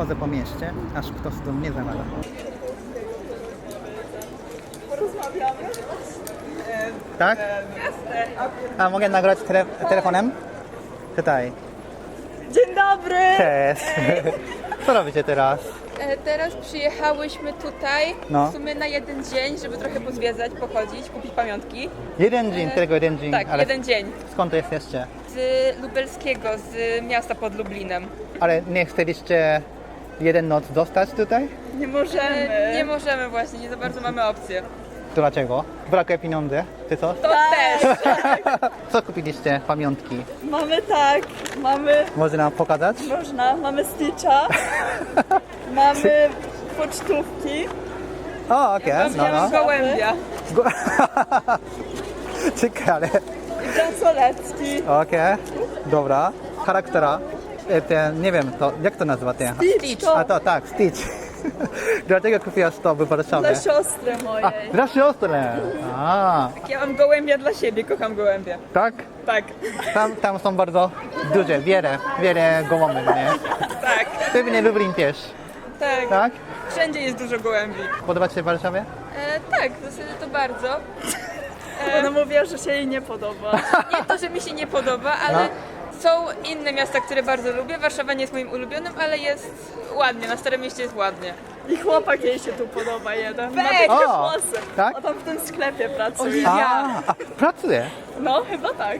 chodzę po mieście, aż ktoś do mnie zamawia. Porozmawiamy? Tak? A mogę nagrać tele telefonem? Tutaj. Dzień dobry! Cześć. Co robicie teraz? E, Teraz przyjechałyśmy tutaj No. w sumie na jeden dzień, żeby trochę pozwiedzać, pochodzić, kupić pamiątki. Jeden dzień, tylko jeden dzień. Tak, ale jeden dzień. skąd jesteście? Z lubelskiego, z miasta pod Lublinem. Ale nie chcieliście jeden noc zostać tutaj? Nie możemy. Nie możemy właśnie, nie za bardzo mamy opcję. Dlaczego? Brakuje pieniędzy? Czy co? To też! Co kupiliście? Pamiątki. Mamy tak, mamy, Może nam pokazać? można, mamy Stitcha, mamy pocztówki, O, okej. No, no. gołębia. Go- Ciekawe. bransoletki, Okej. Dobra. Charaktera. E, Ten, nie wiem, to, jak to nazywa ten? Stitch, A to tak, Stitch. Dlaczego kupiłaś to w Warszawie? dla siostry A, mojej. dla siostry. A, Ja mam gołębia dla siebie, kocham gołębia. tak? Tak, Tam, tam są bardzo duże, wiele, wiele gołąbek, nie? tak, Pewnie Lublin też, tak. tak? Wszędzie jest dużo gołębi. Podoba Ci się w Warszawie? E, tak, w zasadzie to bardzo. Ona mówiła, że się jej nie podoba. Nie to, że mi się nie podoba, ale No. Są inne miasta, które bardzo lubię. Warszawa nie jest moim ulubionym, ale jest ładnie, na Starym Mieście jest ładnie. I chłopak jej się tu podoba jeden. Ma Weź! takie O, włosy. tak? A tam w tym sklepie pracuje. A, a pracuje. No, chyba tak.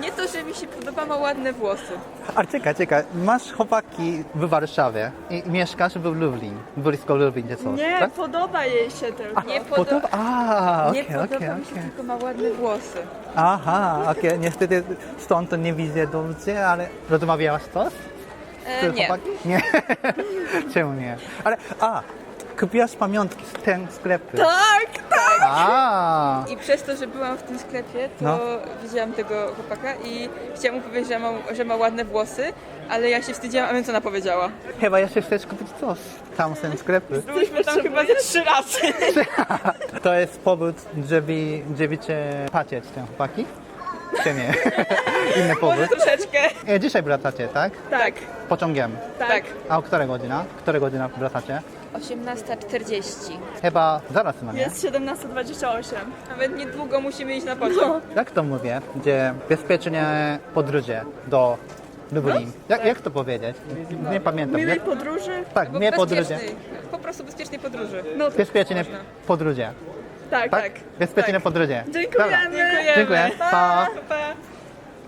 Nie to, że mi się podoba, ma ładne włosy. A czekaj, czekaj, masz chłopaki w Warszawie i mieszkasz w Lublin, blisko Lublin, czy coś, Nie, tak? podoba jej się tylko. Nie Podoba? podoba, A, nie okej, podoba okej, mi się, okej. tylko ma ładne włosy. Aha, okej, niestety stąd to nie widzę dobrze, ale rozmawiałaś coś? E, z nie. chłopaki? Nie. Czemu nie? Ale, a, kupiłaś pamiątki z ten sklepy. Tak, tak. A, przez to, że byłam w tym sklepie, to No. widziałam tego chłopaka i chciałam mu powiedzieć, że ma, że ma ładne włosy, ale ja się wstydziłam, a wiem co ona powiedziała. chyba jeszcze chcesz kupić coś tam w tym sklepie. Byłyśmy tam chyba ze trzy razy. To jest powód, żeby, żeby cię patrzeć, ten chłopaki? Czy nie? Inny powód. Może troszeczkę. E, Dzisiaj wracacie, tak? Tak, Pociągiem. tak. A o która godzina? Która godzina wracacie? 18.40. Chyba zaraz, no nie? Jest 17.28. Nawet niedługo musimy iść na pociąg. Jak to mówię? Gdzie bezpiecznie podróże do Lublin. Jak, jak to powiedzieć? Nie pamiętam. Miłej Jak, podróży? tak, Bo nie podróże. bezpiecznej, po prostu bezpiecznej podróży. No, Bezpiecznie Można. podróże. tak, Tak? tak. Bezpiecznie podróże. Dziękujemy. Dziękuję. Pa. pa.